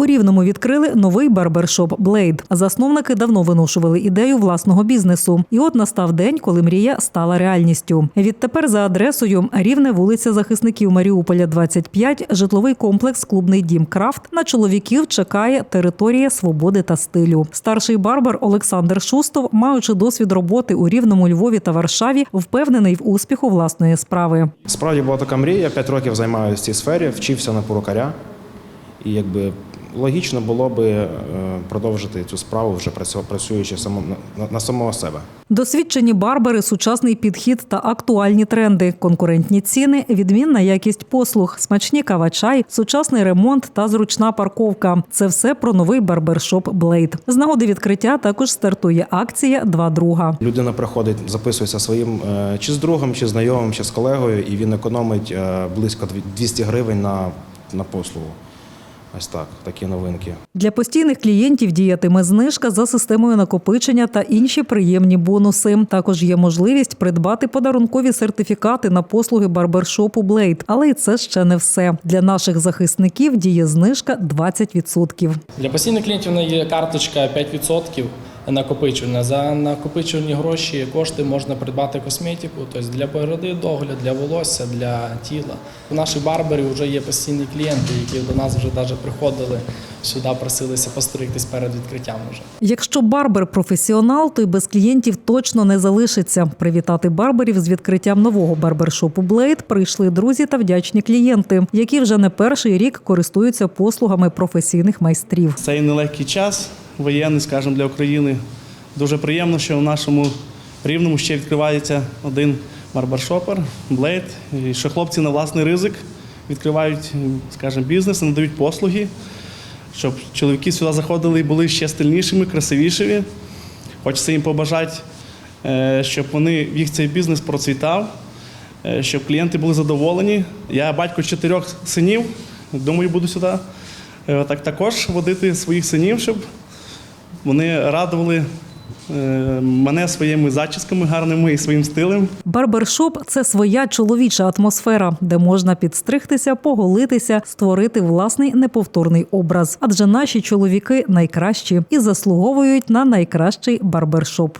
У Рівному відкрили новий барбершоп Блейд. Засновники давно виношували ідею власного бізнесу. І от настав день, коли мрія стала реальністю. Відтепер за адресою Рівне вулиця захисників Маріуполя, 25, житловий комплекс Клубний дім Крафт. На чоловіків чекає територія свободи та стилю. Старший барбер Олександр Шустов, маючи досвід роботи у Рівному, Львові та Варшаві, впевнений в успіху власної справи. Справді була така мрія. 5 років займаюся в цій сфері, вчився на порукаря. І якби логічно було би е, продовжити цю справу, вже працю- працюючи на, самого себе. Досвідчені барбери, сучасний підхід та актуальні тренди, конкурентні ціни, відмінна якість послуг, смачні кава-чай, сучасний ремонт та зручна парковка. Це все про новий барбершоп Блейд. З нагоди відкриття також стартує акція Два друга. Людина приходить, записується своїм е, чи з другом, чи знайомим, чи з колегою, і він економить е, близько дві- 200 гривень на, на послугу. Ось так, такі новинки. Для постійних клієнтів діятиме знижка за системою накопичення та інші приємні бонуси. Також є можливість придбати подарункові сертифікати на послуги барбершопу Блейд. Але і це ще не все. Для наших захисників діє знижка 20%. Для постійних клієнтів є карточка 5% накопичувальна. За накопичувальні гроші кошти можна придбати косметику, тобто для бороди догляд, для волосся, для тіла. У наших барберів вже є постійні клієнти, які до нас вже навіть приходили сюди, просилися постригтись перед відкриттям. Вже. Якщо барбер професіонал, то й без клієнтів точно не залишиться. Привітати барберів з відкриттям нового барбершопу Блейд прийшли друзі та вдячні клієнти, які вже не перший рік користуються послугами професійних майстрів. Цей нелегкий час воєнний, скажімо, для України. Дуже приємно, що в нашому рівному ще відкривається один барбершопер, блейд, і що хлопці на власний ризик відкривають, скажімо, бізнес, надають послуги, щоб чоловіки сюди заходили і були ще стильнішими, красивішими. Хочеться їм побажати, е, щоб вони їх цей бізнес процвітав, е, щоб клієнти були задоволені. Я батько чотирьох синів, думаю, буду сюди е, так також водити своїх синів, щоб вони радували е, мене своїми зачісками гарними і своїм стилем. Барбершоп це своя чоловіча атмосфера, де можна підстригтися, поголитися, створити власний неповторний образ. Адже наші чоловіки найкращі і заслуговують на найкращий барбершоп.